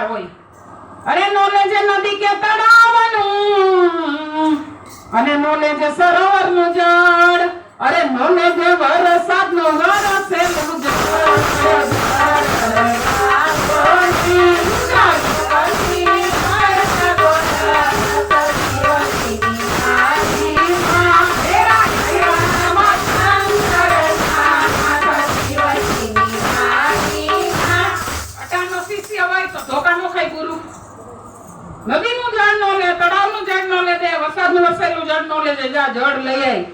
પ્રકાર હોય. અરે નોલેજ નદી કે તળાવનું. અને નોલેજ સરોવરનું જળ. અરે નોલેજ વરસાદનું વરસેલું જળ. હોય તો ધોકા નો ગુરુ. નદીનું જળ નો લે, તળાવનું જળ નો લે દે વરસાદનું વરસેલું જળ નો લે, જા જળ લઈ આવી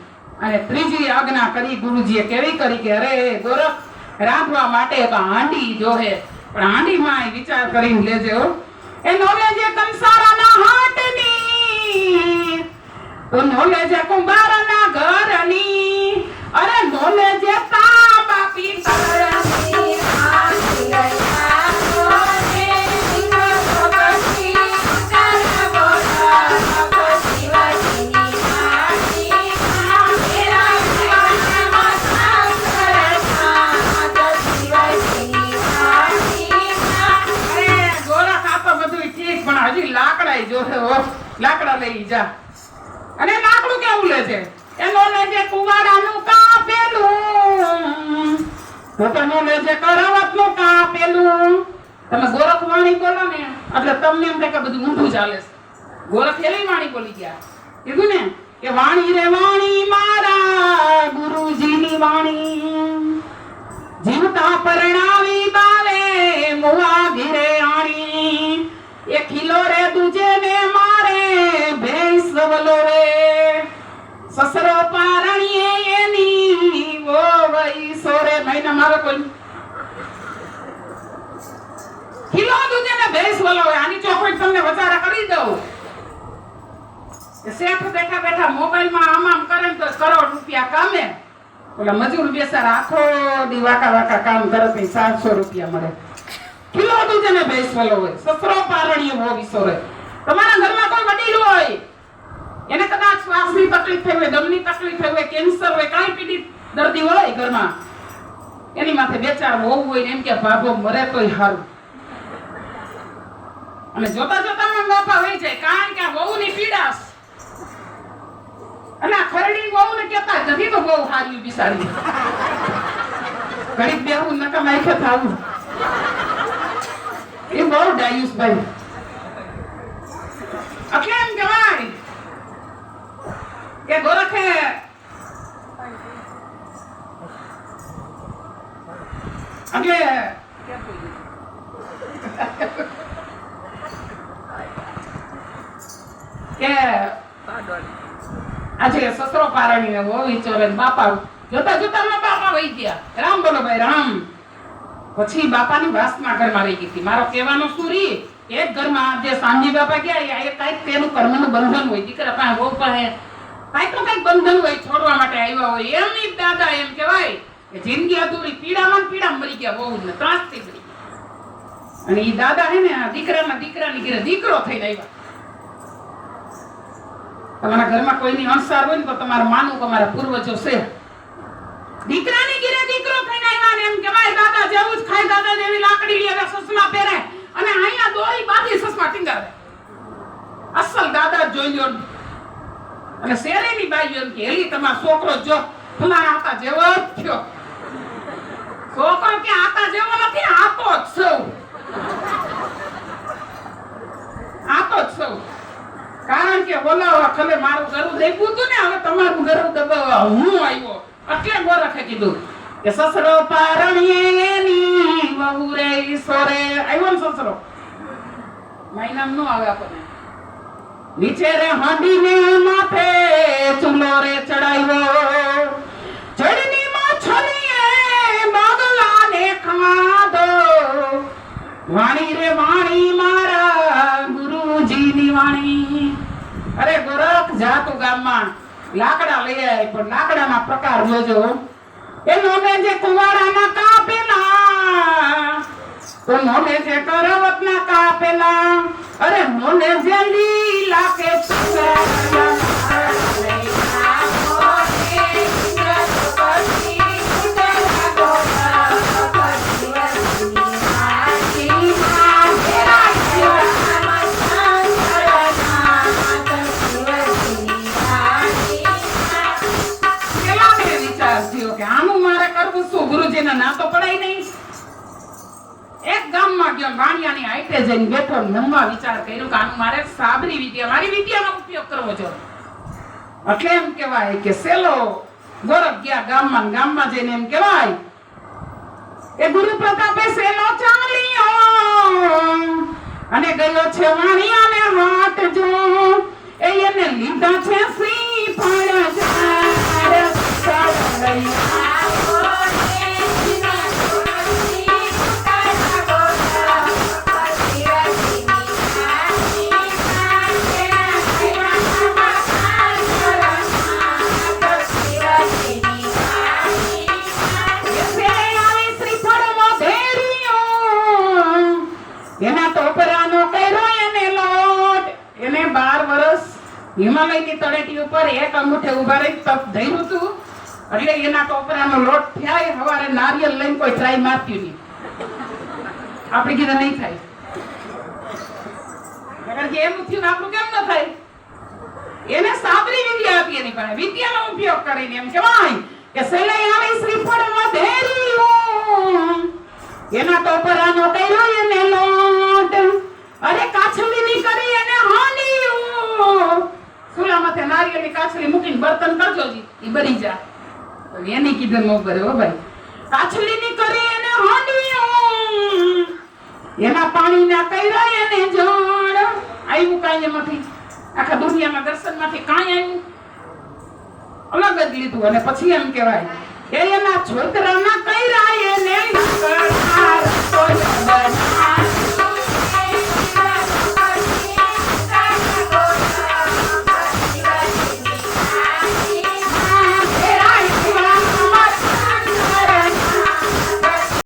અને ત્રીજી આજ્ઞા કરી ગુરુજીએ કેવી કરી કે, અરે, ગોરખ, રાંધવા માટે તો હાંડી જોહે. પણ હાંડીમાં વિચાર કરીને લેજે હો. એ નો લેજે કંસારાના હાટની, તો નોલેજ લેજે કુંભારના ઘરની. અરે, નો લેજે લઈ જા. અને લાકડું કેવું લે છે? એનો લે છે કુવાડાનું કાપેલું. પોતાનું લે છે કરાવતનું કાપેલું. તમે ગોરખ વાણી બોલો ને, એટલે તમને એમ કે બધું ઊંધું ચાલે છે. ગોરખ એલી વાણી બોલી ગયા. કીધું ને, કે વાણી રે વાણી મારા ગુરુજીની વાણી. જીવતા પરણાવી બાલે મુવા ઘેરે આણી. એ ખીલો રે દુજે ને વઈ સોરે મહિના મારો કોઈ ખીલો દુજે ને ભેંસ વલોવે આની ચોખવટ તમને વચારા કરી દઉં. શેઠ બેઠા બેઠા મોબાઈલમાં આમ આમ કરે તો કરોડ રૂપિયા કામે. ઓલા મજૂર બેસાર આખો દી વાકા વાકા કામ કરે તો સાતસો રૂપિયા મળે. કિલો દૂધ ને બેસવાલો હોય, સસરો પારણીય હો વિસોરે તમારા ઘરમાં કોઈ વડીલ હોય, એને કદાચ શ્વાસની તકલીફ થઈ હોય, દમની તકલીફ થઈ કેન્સર હોય, કાંઈ પીડિત દર્દી હોય ઘરમાં. એની માથે બે ચાર વહુ હોય ને એમ કે ભાભો મરે તોય હારું. અને જોતા જોતા મને બાપા હોય જાય, કારણ કે આ વહુની પીડાશ. અને આ ખરડી વહુ ને કેતા નથી તો બહુ હારી બિસાડી ગરીબ બેહું નકા માઈકે થાવું એ બહુ ડાયુસ ભાઈ. એટલે એમ કહેવાય કે ગોરખે એટલે કે આજે સસરો પારણી ને વહુ ઈચોરે બાપા જોતા જોતા બાપા વહી ગયા રામ બોલો ભાઈ રામ પછી બાપાની વાસના ઘરમાં રહી ગઈ હતી મારો કહેવાનો શું રી એક ઘરમાં જે સાંજી બાપા ગયા એ કાંઈક તેનું કર્મનું બંધન હોય દીકરા પાસે વહુ પાસે કાંઈકનું કાંઈક બંધન હોય છોડવા માટે આવ્યા હોય એમની દાદા એમ કહેવાય કે જિંદગી અધૂરી, પીડામાં પીડામાં મરી ગયા, બહુ ને ત્રાસથી મરી ગયા અને એ દાદા હે ને દીકરાના દીકરાની ઘરે દીકરો થઈને આવ્યા. તમારા ઘરમાં કોઈની અણસાર હોય ને તો તમારે માનવું કે મારા પૂર્વજો છે. દીકરાની ઘરે દીકરો થઈને આવ્યા ને એમ કહેવાય, દાદા, જેવું જ ખાય દાદા જેવી લાકડી લે હવે સસલા પહેરે. અને અહીંયા દોરી બાંધી સસલા ટીંગાવે. અસલ દાદા જોઈ લ્યો. અને શેરેની બાઈઓ એમ કે હેલી તમારો છોકરો જો ફલાણા હતા જેવો થયો. છોકરો કે આતા જેવો નથી, આતો જ સૌ આતો જ સૌ કારણ કે બોલાવા ખલે મારું ગરું દેખવું હતું ને, હવે તમારું ગરું દબાવવા હું આવ્યો. એટલે ગોરખે કીધું કે સસરો પારણીએ વહુ રે ઈશ્વરે. આવ્યો ને સસરો? મહિનામ નો આવે આપણને. નીચે રે હાંડીને માથે ચૂલો રે ચડાવ્યો ચડની માં છલીએ બાગલાને ખાધો વાણી રે વાણી મારા ગુરુજીની વાણી અરે ગોરખ જા તું ગામમાં લાકડા લઈ આય. પણ લાકડાના પ્રકાર જોજો. એનો નોને જે કુવાડાના કાપેલા. તો નોને જે કરવતના કાપેલા. અરે મોને જે લીલા કે ના તો પડાય નહીં. એક ગામમાં ગયો, વાણિયાની હાઈટે જઈને બેઠો મનમાં વિચાર કર્યો કે આનું મારે સાબરી વિદ્યા, મારી વિદ્યાનો ઉપયોગ કરવો જોઈએ. એટલે એમ કહેવાય કે સેલો ગોરખ ગયા ગામમાં ગામમાં જઈને એમ કહેવાય એ ગુરુ પ્રતાપે સેલો ચાલ્યો અને ગયો છે વાણિયાને હાથ જો એ એને લીધા છે હિમાલયની તળેટી ઉપર એક અંગૂઠે ઊભા રહી તપ ધર્યું હતું. એટલે એના ટોપરાનો લોટ થયા હવારે નારિયેલ લઈને કોઈ ટ્રાય મારતું નહીં. આપણે કીધા નહીં થાય. કારણ કે એમ થયું આપણું કેમ ન થાય? એને સાબરી વિદ્યા આપી એની પાસે. વિદ્યાનો ઉપયોગ કરીને એમ કહેવાય કે સેલાઈ આવી શ્રીફળ ધેર્યું. એના ટોપરાનો કર્યો એને લોટ અરે કાછલીની કરી એને હાંડિયું સુલા માથે કાછલી મૂકીને બર્તન કરજો જી એ બરી જા. પણ એની કીધું નો બરે ભાઈ ભાઈ કાછલીની કરી એને હાંડવી એના પાણીના કર્યા એને જળ આવ્યું કાંઈ એમાંથી આખા દુનિયામાં દર્શનમાંથી કાંઈ આવ્યું અલગ જ લીધું અને પછી એમ કહેવાય એ એના છોતરાના કર્યા એને